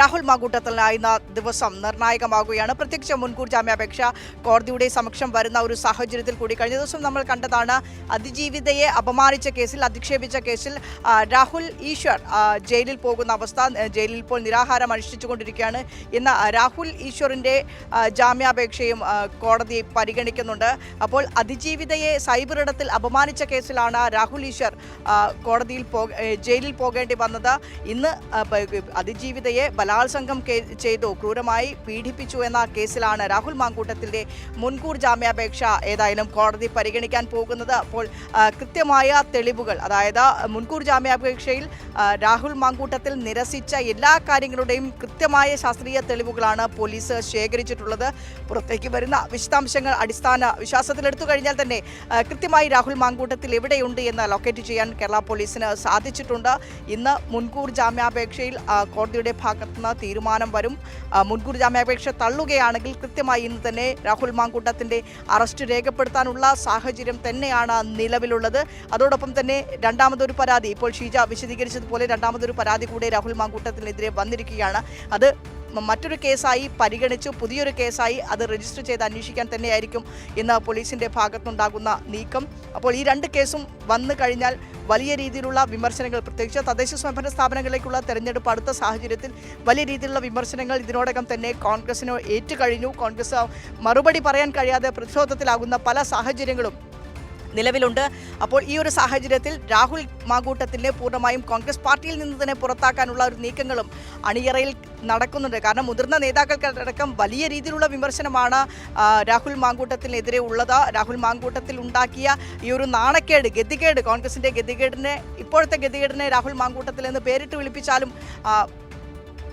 രാഹുൽ മാങ്കൂട്ടത്തിലായിരുന്ന ദിവസം നിർണായകമാകുകയാണ്. പ്രത്യക്ഷ മുൻകൂർ ജാമ്യാപേക്ഷ കോടതിയുടെ സമക്ഷം വരുന്ന ഒരു സാഹചര്യത്തിൽ കൂടി കഴിഞ്ഞ ദിവസം നമ്മൾ കണ്ടതാണ് അതിജീവിതയെ അപമാനിച്ച കേസിൽ അധിക്ഷേപിച്ച കേസിൽ രാഹുൽ ഈശ്വർ ജയിലിൽ പോകുന്ന അവസ്ഥ ജയിലിൽ ഇപ്പോൾ നിരാഹാരം അനുഷ്ഠിച്ചുകൊണ്ടിരിക്കുകയാണ് ഇന്ന് രാഹുൽ ഈശ്വറിന്റെ ജാമ്യാപേക്ഷയും കോടതി പരിഗണിക്കുന്നുണ്ട്. അപ്പോൾ അതിജീവിതയെ സൈബർ ഇടത്തിൽ അപമാനിച്ച കേസിലാണ് രാഹുൽ ഈശ്വർ കോടതിയിൽ പോ ജയിലിൽ പോകേണ്ടി വന്നത്. ഇന്ന് അതിജീവിതയെ ബലാത്സംഗം ചെയ്തു ക്രൂരമായി പീഡിപ്പിച്ചു എന്ന കേസിലാണ് രാഹുൽ മാങ്കൂട്ടത്തിന്റെ മുൻകൂർ ജാമ്യാപേക്ഷ ഏതായാലും കോടതി പരിഗണിക്കാൻ പോകുന്നത്. അപ്പോൾ കൃത്യമായ തെളിവുകൾ അതായത് മുൻകൂർ ജാമ്യാപേക്ഷയിൽ രാഹുൽ മാങ്കൂട്ടത്തിൽ നിരസിച്ച എല്ലാ കാര്യങ്ങളുടെയും കൃത്യമായ ശാസ്ത്രീയ തെളിവുകളാണ് പോലീസ് ശേഖരിച്ചിട്ടുള്ളത്. പുറത്തേക്ക് വരുന്ന വിശദാംശങ്ങൾ അടിസ്ഥാന വിശ്വാസത്തിലെടുത്തു കഴിഞ്ഞാൽ തന്നെ കൃത്യമായി രാഹുൽ മാങ്കൂട്ടത്തിൽ എവിടെയുണ്ട് എന്ന് ലൊക്കേറ്റ് ചെയ്യാൻ കേരള പോലീസിന് സാധിച്ചിട്ടുണ്ട്. ഇന്ന് മുൻകൂർ ജാമ്യാപേക്ഷയിൽ കോടതിയുടെ കോടതിയുടെ ഭാഗത്തുനിന്ന് തീരുമാനം വരും. മുൻകൂർ ജാമ്യാപേക്ഷ തള്ളുകയാണെങ്കിൽ കൃത്യമായി ഇന്ന് തന്നെ രാഹുൽ മാങ്കൂട്ടത്തിന്റെ അറസ്റ്റ് രേഖപ്പെടുത്താനുള്ള സാഹചര്യം തന്നെയാണ് നിലവിലുള്ളത്. അതോടൊപ്പം തന്നെ രണ്ടാമതൊരു പരാതി ഇപ്പോൾ ഷീജ വിശദീകരിച്ചതുപോലെ രണ്ടാമതൊരു പരാതി കൂടെ രാഹുൽ മാങ്കൂട്ടത്തിനെതിരെ വന്നിരിക്കുകയാണ്. അത് മറ്റൊരു കേസായി പരിഗണിച്ചു പുതിയൊരു കേസായി അത് രജിസ്റ്റർ ചെയ്ത് അന്വേഷിക്കാൻ തന്നെയായിരിക്കും ഇന്ന് പോലീസിന്റെ ഭാഗത്തുണ്ടാകുന്ന നീക്കം. അപ്പോൾ ഈ രണ്ട് കേസും വന്നു കഴിഞ്ഞാൽ വലിയ രീതിയിലുള്ള വിമർശനങ്ങൾ പ്രത്യേകിച്ച് തദ്ദേശ സ്വയംഭരണ സ്ഥാപനങ്ങളിലേക്കുള്ള തെരഞ്ഞെടുപ്പ് അടുത്ത സാഹചര്യത്തിൽ വലിയ രീതിയിലുള്ള വിമർശനങ്ങൾ ഇതിനോടകം തന്നെ കോൺഗ്രസിന് ഏറ്റുകഴിഞ്ഞു. കോൺഗ്രസ് മറുപടി പറയാൻ കഴിയാതെ പ്രതിരോധത്തിലാകുന്ന പല സാഹചര്യങ്ങളും നിലവിലുണ്ട്. അപ്പോൾ ഈ ഒരു സാഹചര്യത്തിൽ രാഹുൽ മാങ്കൂട്ടത്തിനെ പൂർണമായും കോൺഗ്രസ് പാർട്ടിയിൽ നിന്ന് തന്നെ പുറത്താക്കാനുള്ള ഒരു നീക്കങ്ങളും അണിയറയിൽ നടക്കുന്നുണ്ട്. കാരണം മുതിർന്ന നേതാക്കൾക്കടക്കം വലിയ രീതിയിലുള്ള വിമർശനമാണ് രാഹുൽ മാങ്കൂട്ടത്തിനെതിരെ ഉള്ളത്. രാഹുൽ മാങ്കൂട്ടത്തിൽ ഉണ്ടാക്കിയ ഈ ഒരു നാണക്കേട് ഗതികേട് കോൺഗ്രസിന്റെ ഗതികേടിനെ ഇപ്പോഴത്തെ ഗതികേടിനെ രാഹുൽ മാങ്കൂട്ടത്തിൽ എന്ന് പേരിട്ട് വിളിപ്പിച്ചാലും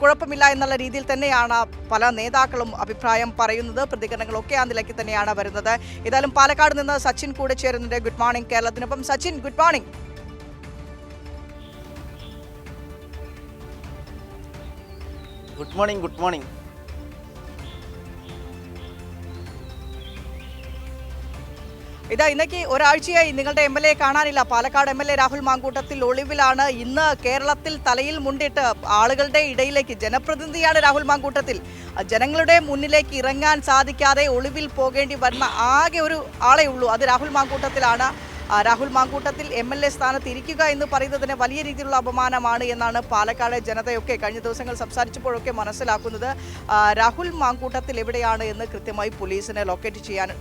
കുഴപ്പമില്ല എന്നുള്ള രീതിയിൽ തന്നെയാണ് പല നേതാക്കളും അഭിപ്രായം പറയുന്നത്. പ്രതികരണങ്ങളൊക്കെ ആ നിലയ്ക്ക് തന്നെയാണ് വരുന്നത്. ഏതായാലും പാലക്കാട് നിന്ന് സച്ചിൻ കൂടെ ചേരുന്നുണ്ട്. Good morning കേരളത്തിനൊപ്പം Sachin good morning good morning good morning good morning ഒരാഴ്ചയായി നിങ്ങളുടെ എം എൽ എ കാണാനില്ല. Palakkad M L A Rahul Mamkootathil ഒളിവിലാണ്. ഇന്ന് കേരളത്തിൽ തലയിൽ മുണ്ടിട്ട് ആളുകളുടെ ഇടയിലേക്ക് ജനപ്രതിനിധിയാണ് രാഹുൽ മാങ്കൂട്ടത്തിൽ. ജനങ്ങളുടെ മുന്നിലേക്ക് ഇറങ്ങാൻ സാധിക്കാതെ ഒളിവിൽ പോകേണ്ടി വരുന്ന ആകെ ഒരു ആളെ ഉള്ളൂ. അത് Rahul മാങ്കൂട്ടത്തിലാണ്. Rahul Mamkootathil M L A സ്ഥാനത്ത് ഇരിക്കുക എന്ന് പറയുന്നതിന് വലിയ രീതിയിലുള്ള അപമാനമാണ് എന്നാണ് പാലക്കാട് ജനതയൊക്കെ കഴിഞ്ഞ ദിവസങ്ങൾ സംസാരിച്ചപ്പോഴൊക്കെ മനസ്സിലാക്കുന്നത്. രാഹുൽ മാങ്കൂട്ടത്തിൽ എവിടെയാണ് എന്ന് കൃത്യമായി പോലീസിനെ ലൊക്കേറ്റ് ചെയ്യാൻ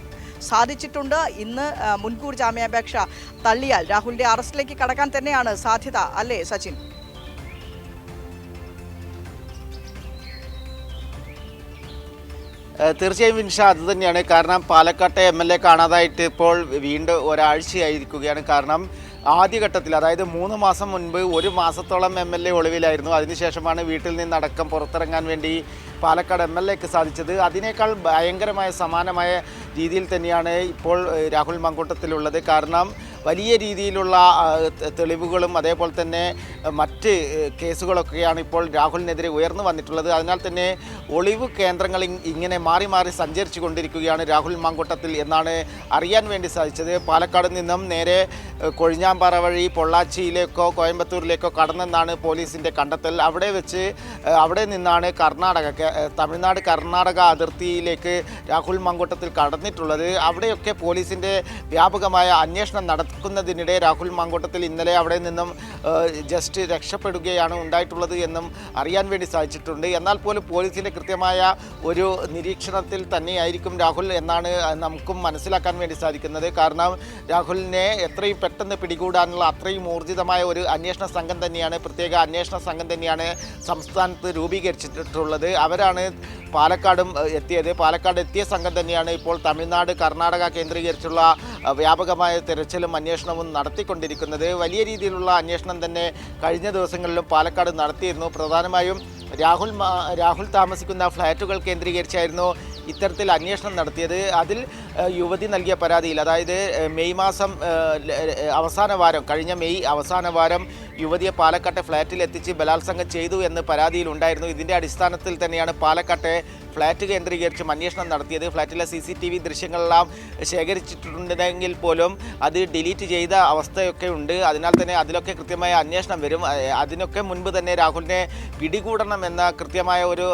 സാധിച്ചിട്ടുണ്ട്. ഇന്ന് മുൻകൂർ ജാമ്യാപേക്ഷ തള്ളിയാൽ രാഹുലിന്റെ അറസ്റ്റിലേക്ക് കടക്കാൻ തന്നെയാണ് സാധ്യത അല്ലേ സച്ചിൻ? തീർച്ചയായും വിൻഷ അത് തന്നെയാണ്. കാരണം പാലക്കാട്ടെ എം എൽ എ കാണാതായിട്ട് ഇപ്പോൾ വീണ്ടും ഒരാഴ്ചയായിരിക്കുകയാണ്. കാരണം ആദ്യഘട്ടത്തിൽ അതായത് മൂന്ന് മാസം മുൻപ് ഒരു മാസത്തോളം എം എൽ എ ഒളിവിലായിരുന്നു. അതിനുശേഷമാണ് വീട്ടിൽ നിന്നടക്കം പുറത്തിറങ്ങാൻ വേണ്ടി പാലക്കാട് എം എൽ എക്ക് സാധിച്ചത്. അതിനേക്കാൾ ഭയങ്കരമായ സമാനമായ രീതിയിൽ തന്നെയാണ് ഇപ്പോൾ രാഹുൽ മങ്കൂട്ടത്തിലുള്ളത്. കാരണം വലിയ രീതിയിലുള്ള തെളിവുകളും അതേപോലെ തന്നെ മറ്റ് കേസുകളൊക്കെയാണ് ഇപ്പോൾ രാഹുലിനെതിരെ ഉയർന്നു വന്നിട്ടുള്ളത്. അതിനാൽ തന്നെ ഒളിവ് കേന്ദ്രങ്ങൾ ഇങ്ങനെ മാറി മാറി സഞ്ചരിച്ചു കൊണ്ടിരിക്കുകയാണ് രാഹുൽ മാങ്കൂട്ടത്തിൽ എന്നാണ് അറിയാൻ വേണ്ടി സാധിച്ചത്. പാലക്കാട് നിന്നും നേരെ കൊഴിഞ്ഞാമ്പാറ വഴി പൊള്ളാച്ചിയിലേക്കോ കോയമ്പത്തൂരിലേക്കോ കടന്നെന്നാണ് പോലീസിന്റെ കണ്ടെത്തൽ. അവിടെ വെച്ച് അവിടെ നിന്നാണ് കർണാടക തമിഴ്നാട് കർണാടക അതിർത്തിയിലേക്ക് രാഹുൽ മാങ്കൂട്ടത്തിൽ കടന്നിട്ടുള്ളത്. അവിടെയൊക്കെ പോലീസിന്റെ വ്യാപകമായ അന്വേഷണം നടക്കുന്നതിനിടെ രാഹുൽ മാങ്കോട്ടത്തിൽ ഇന്നലെ അവിടെ നിന്നും ജസ്റ്റ് രക്ഷപ്പെടുകയാണ് ഉണ്ടായിട്ടുള്ളത് എന്നും അറിയാൻ വേണ്ടി സാധിച്ചിട്ടുണ്ട്. എന്നാൽ പോലും പോലീസിന്റെ കൃത്യമായ ഒരു നിരീക്ഷണത്തിൽ തന്നെയായിരിക്കും രാഹുൽ എന്നാണ് നമുക്കും മനസ്സിലാക്കാൻ വേണ്ടി സാധിക്കുന്നത്. കാരണം രാഹുലിനെ എത്രയും പെട്ടെന്ന് പിടികൂടാനുള്ള അത്രയും ഊർജിതമായ ഒരു അന്വേഷണ സംഘം തന്നെയാണ് പ്രത്യേക അന്വേഷണ സംഘം തന്നെയാണ് സംസ്ഥാനത്ത് രൂപീകരിച്ചിട്ടുള്ളത്. അവരാണ് പാലക്കാടും എത്തിയത്. പാലക്കാട് എത്തിയ സംഘം തന്നെയാണ് ഇപ്പോൾ തമിഴ്നാട് കർണാടക കേന്ദ്രീകരിച്ചുള്ള വ്യാപകമായ തിരച്ചിലും അന്വേഷണവും നടത്തിക്കൊണ്ടിരിക്കുന്നത്. വലിയ രീതിയിലുള്ള അന്വേഷണം തന്നെ കഴിഞ്ഞ ദിവസങ്ങളിലും പാലക്കാട് നടത്തിയിരുന്നു. പ്രധാനമായും രാഹുൽ രാഹുൽ താമസിക്കുന്ന ഫ്ലാറ്റുകൾ കേന്ദ്രീകരിച്ചായിരുന്നു ഇത്തരത്തിൽ അന്വേഷണം നടത്തിയത്. അതിൽ യുവതി നൽകിയ പരാതിയിൽ അതായത് മെയ് മാസം അവസാന വാരം കഴിഞ്ഞ മെയ് അവസാന വാരം യുവതിയെ പാലക്കാട്ടെ ഫ്ളാറ്റിൽ എത്തിച്ച് ബലാത്സംഗം ചെയ്തു എന്ന് പരാതിയിൽ ഉണ്ടായിരുന്നു. ഇതിന്റെ അടിസ്ഥാനത്തിൽ തന്നെയാണ് പാലക്കാട്ടെ ഫ്ളാറ്റ് കേന്ദ്രീകരിച്ചും അന്വേഷണം നടത്തിയത്. ഫ്ളാറ്റിലെ സി സി ടി വി ദൃശ്യങ്ങളെല്ലാം ശേഖരിച്ചിട്ടുണ്ടെങ്കിൽ പോലും അത് ഡിലീറ്റ് ചെയ്ത അവസ്ഥയൊക്കെ ഉണ്ട്. അതിനാൽ തന്നെ അതിലൊക്കെ കൃത്യമായ അന്വേഷണം വരും. അതിനൊക്കെ മുൻപ് തന്നെ രാഹുലിനെ പിടികൂടണം എന്ന കൃത്യമായ ഒരു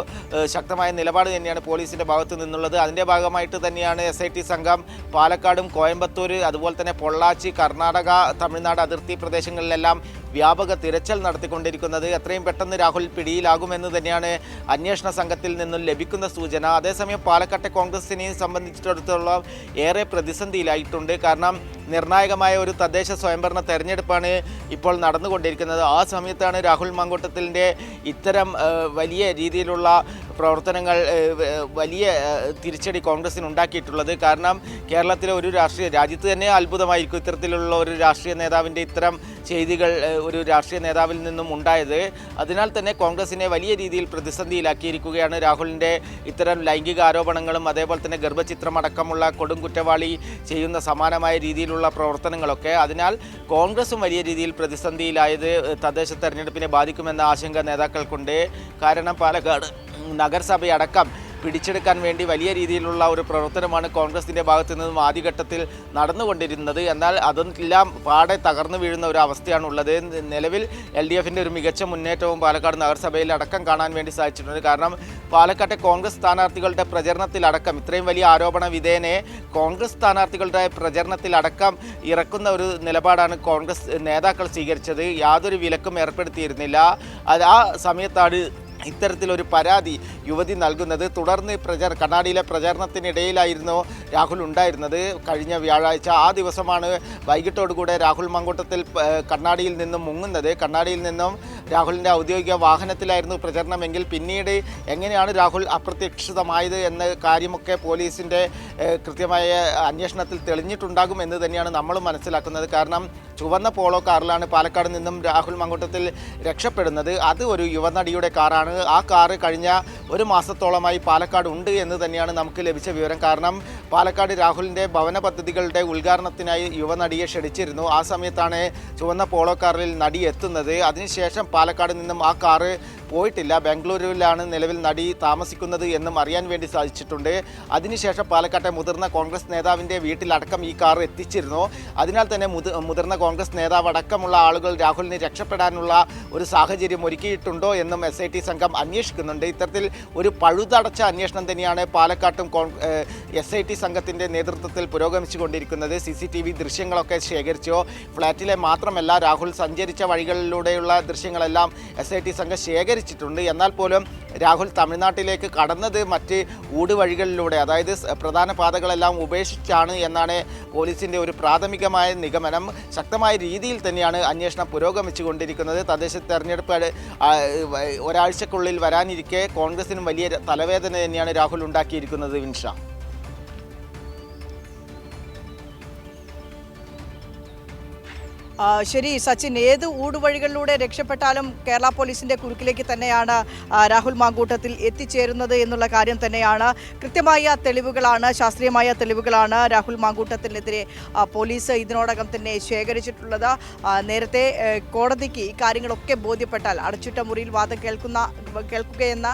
ശക്തമായ നിലപാട് തന്നെയാണ് പോലീസിന്റെ ഭാഗത്ത് നിന്നുള്ളത്. അതിന്റെ ഭാഗമായിട്ട് തന്നെയാണ് എസ് ഐ ടി സംഘം പാലക്കാടും കോയമ്പത്തൂര് അതുപോലെ തന്നെ പൊള്ളാച്ചി കർണാടക തമിഴ്നാട് അതിർത്തി പ്രദേശങ്ങളിലെല്ലാം വ്യാപക തിരച്ചിൽ നടത്തിക്കൊണ്ടിരിക്കുന്നത്. എത്രയും പെട്ടെന്ന് രാഹുൽ പിടിയിലാകുമെന്ന് തന്നെയാണ് അന്വേഷണ സംഘത്തിൽ നിന്നും ലഭിക്കുന്ന സൂചന. അതേസമയം പാലക്കാട്ടെ കോൺഗ്രസിനെ സംബന്ധിച്ചിടത്തോളം ഏറെ പ്രതിസന്ധിയിലായിട്ടുണ്ട്. കാരണം നിർണായകമായ ഒരു തദ്ദേശ സ്വയംഭരണ തെരഞ്ഞെടുപ്പാണ് ഇപ്പോൾ നടന്നുകൊണ്ടിരിക്കുന്നത്. ആ സമയത്താണ് രാഹുൽ മങ്കൂട്ടത്തിന്റെ ഇത്തരം വലിയ രീതിയിലുള്ള പ്രവർത്തനങ്ങൾ വലിയ തിരിച്ചടി കോൺഗ്രസിന് ഉണ്ടാക്കിയിട്ടുള്ളത്. കാരണം കേരളത്തിലെ ഒരു രാഷ്ട്രീയ രാജ്യത്ത് തന്നെ അത്ഭുതമായിരിക്കും ഇത്തരത്തിലുള്ള ഒരു രാഷ്ട്രീയ നേതാവിന്റെ ഇത്തരം ചെയ്തികൾ ഒരു രാഷ്ട്രീയ നേതാവിൽ നിന്നും ഉണ്ടായത്. അതിനാൽ തന്നെ കോൺഗ്രസിനെ വലിയ രീതിയിൽ പ്രതിസന്ധിയിലാക്കിയിരിക്കുകയാണ് രാഹുലിന്റെ ഇത്തരം ലൈംഗിക ആരോപണങ്ങളും അതേപോലെ തന്നെ ഗർഭചിത്രമടക്കമുള്ള കൊടും കുറ്റവാളി ചെയ്യുന്ന സമാനമായ രീതിയിലുള്ള പ്രവർത്തനങ്ങളൊക്കെ. അതിനാൽ കോൺഗ്രസും വലിയ രീതിയിൽ പ്രതിസന്ധിയിലായത് തദ്ദേശ തെരഞ്ഞെടുപ്പിനെ ബാധിക്കുമെന്ന ആശങ്ക നേതാക്കൾക്കുണ്ട്. കാരണം പാലക്കാട് നഗരസഭയടക്കം പിടിച്ചെടുക്കാൻ വേണ്ടി വലിയ രീതിയിലുള്ള ഒരു പ്രവർത്തനമാണ് കോൺഗ്രസിന്റെ ഭാഗത്തു നിന്നും ആദ്യഘട്ടത്തിൽ നടന്നുകൊണ്ടിരുന്നത്. എന്നാൽ അതെല്ലാം പാടെ തകർന്നു വീഴുന്ന ഒരു അവസ്ഥയാണ് ഉള്ളത് നിലവിൽ എൽ ഡി എഫിന്റെ ഒരു മികച്ച മുന്നേറ്റവും പാലക്കാട് നഗരസഭയിൽ അടക്കം കാണാൻ വേണ്ടി സാധിച്ചിട്ടുണ്ട്. കാരണം പാലക്കാട്ടെ കോൺഗ്രസ് സ്ഥാനാർത്ഥികളുടെ പ്രചരണത്തിലടക്കം ഇത്രയും വലിയ ആരോപണ വിധേയനെ കോൺഗ്രസ് സ്ഥാനാർത്ഥികളുടെ പ്രചരണത്തിലടക്കം ഇറക്കുന്ന ഒരു നിലപാടാണ് കോൺഗ്രസ് നേതാക്കൾ സ്വീകരിച്ചത്. യാതൊരു വിലക്കും ഏർപ്പെടുത്തിയിരുന്നില്ല. അത് ആ സമയത്താണ് ഇത്തരത്തിലൊരു പരാതി യുവതി നൽകുന്നത്. തുടർന്ന് പ്രചാര കണ്ണാടിയിലെ പ്രചാരണത്തിനിടയിലായിരുന്നു രാഹുൽ ഉണ്ടായിരുന്നത്. കഴിഞ്ഞ വ്യാഴാഴ്ച ആ ദിവസമാണ് വൈകിട്ടോടുകൂടെ രാഹുൽ മങ്കൂട്ടത്തിൽ കണ്ണാടിയിൽ നിന്നും മുങ്ങുന്നത്. കണ്ണാടിയിൽ നിന്നും രാഹുലിന്റെ ഔദ്യോഗിക വാഹനത്തിലായിരുന്നു പ്രചരണമെങ്കിൽ പിന്നീട് എങ്ങനെയാണ് രാഹുൽ അപ്രത്യക്ഷിതമായത് എന്ന കാര്യമൊക്കെ പോലീസിന്റെ കൃത്യമായ അന്വേഷണത്തിൽ തെളിഞ്ഞിട്ടുണ്ടാകും എന്ന് തന്നെയാണ് നമ്മൾ മനസ്സിലാക്കുന്നത്. കാരണം ചുവന്ന പോളോ കാറിലാണ് പാലക്കാട് നിന്നും രാഹുൽ മങ്കൂട്ടത്തിൽ രക്ഷപ്പെടുന്നത്. അത് ഒരു യുവനടിയുടെ കാറാണ്. ആ കാറ് കഴിഞ്ഞ ഒരു മാസത്തോളമായി പാലക്കാട് ഉണ്ട് എന്ന് തന്നെയാണ് നമുക്ക് ലഭിച്ച വിവരം. കാരണം പാലക്കാട് രാഹുലിന്റെ ഭവന പദ്ധതികളുടെ ഉദ്ഘാടനത്തിനായി യുവനടിയെ ക്ഷണിച്ചിരുന്നു. ആ സമയത്താണ് ചുവന്ന പോളോ കാറിൽ നടി എത്തുന്നത്. അതിനുശേഷം പാലക്കാട് നിന്നും ആ കാറ് പോയിട്ടില്ല. ബാംഗ്ലൂരുവിലാണ് നിലവിൽ നടി താമസിക്കുന്നത് എന്നും അറിയാൻ വേണ്ടി സാധിച്ചിട്ടുണ്ട്. അതിനുശേഷം പാലക്കാട്ടെ മുതിർന്ന കോൺഗ്രസ് നേതാവിന്റെ വീട്ടിലടക്കം ഈ കാർ എത്തിച്ചിരുന്നു. അതിനാൽ തന്നെ മുതി- മുതിർന്ന കോൺഗ്രസ് നേതാവ് അടക്കമുള്ള ആളുകൾ രാഹുലിനെ രക്ഷപ്പെടാനുള്ള ഒരു സാഹചര്യം ഒരുക്കിയിട്ടുണ്ടോ എന്നും എസ് ഐ ടി സംഘം അന്വേഷിക്കുന്നുണ്ട്. ഇത്തരത്തിൽ ഒരു പഴുതടച്ച അന്വേഷണം തന്നെയാണ് പാലക്കാട്ടും എസ് ഐ ടി സംഘത്തിന്റെ നേതൃത്വത്തിൽ പുരോഗമിച്ചുകൊണ്ടിരിക്കുന്നത്. സി സി ടി വി ദൃശ്യങ്ങളൊക്കെ ശേഖരിച്ചോ. ഫ്ലാറ്റിലെ മാത്രമല്ല രാഹുൽ സഞ്ചരിച്ച വഴികളിലൂടെയുള്ള ദൃശ്യങ്ങളെല്ലാം എസ് ഐ ടി സംഘം ശേഖരിച്ചിട്ടുണ്ട് എന്നാൽ പോലും രാഹുൽ തമിഴ്നാട്ടിലേക്ക് കടന്നത് മറ്റ് ഊടുവഴികളിലൂടെ അതായത് പ്രധാന പാതകളെല്ലാം ഉപേക്ഷിച്ചാണ് എന്നാണ് പോലീസിന്റെ ഒരു പ്രാഥമികമായ നിഗമനം. ശക്തമായ രീതിയിൽ തന്നെയാണ് അന്വേഷണം പുരോഗമിച്ചുകൊണ്ടിരിക്കുന്നത്. തദ്ദേശ തെരഞ്ഞെടുപ്പ് ഒരാഴ്ചക്കുള്ളിൽ വരാനിരിക്കെ കോൺഗ്രസിനും വലിയ തലവേദന തന്നെയാണ് രാഹുൽ ഉണ്ടാക്കിയിരിക്കുന്നത് വിൻഷ. ശരി സച്ചിൻ ഏത് ഊടുവഴികളിലൂടെ രക്ഷപ്പെട്ടാലും കേരള പോലീസിന്റെ കുരുക്കിലേക്ക് തന്നെയാണ് രാഹുൽ മാങ്കൂട്ടത്തിൽ എത്തിച്ചേരുന്നത് എന്നുള്ള കാര്യം തന്നെയാണ്. കൃത്യമായ തെളിവുകളാണ് ശാസ്ത്രീയമായ തെളിവുകളാണ് രാഹുൽ മാങ്കൂട്ടത്തിനെതിരെ പോലീസ് ഇതിനോടകം തന്നെ ശേഖരിച്ചിട്ടുള്ളത്. നേരത്തെ കോടതിക്ക് ഈ കാര്യങ്ങളൊക്കെ ബോധ്യപ്പെട്ടാൽ അടച്ചിട്ട മുറിയിൽ വാദം കേൾക്കുന്ന കേൾക്കുകയെന്ന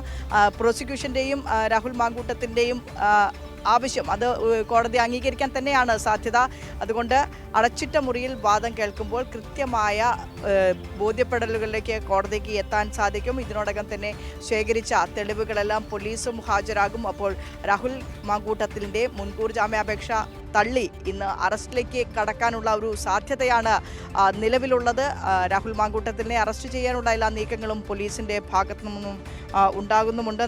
പ്രോസിക്യൂഷന്റെയും രാഹുൽ മാങ്കൂട്ടത്തിന്റെയും ആവശ്യം. അത് കോടതി അംഗീകരിക്കാൻ തന്നെയാണ് സാധ്യത. അതുകൊണ്ട് അടച്ചിട്ട മുറിയിൽ വാദം കേൾക്കുമ്പോൾ കൃത്യമായ ബോധ്യപ്പെടലുകളിലേക്ക് കോടതിക്ക് എത്താൻ സാധിക്കും. ഇതിനോടകം തന്നെ ശേഖരിച്ച തെളിവുകളെല്ലാം പോലീസും ഹാജരാകും. അപ്പോൾ രാഹുൽ മാങ്കൂട്ടത്തിന്റെ മുൻകൂർ ജാമ്യാപേക്ഷ തള്ളി ഇന്ന് അറസ്റ്റിലേക്ക് കടക്കാനുള്ള ഒരു സാധ്യതയാണ് നിലവിലുള്ളത്. രാഹുൽ മാങ്കൂട്ടത്തിനെ അറസ്റ്റ് ചെയ്യാനുള്ള എല്ലാ നീക്കങ്ങളും പോലീസിന്റെ ഭാഗത്തു നിന്നും ഉണ്ടാകുന്നുമുണ്ട്.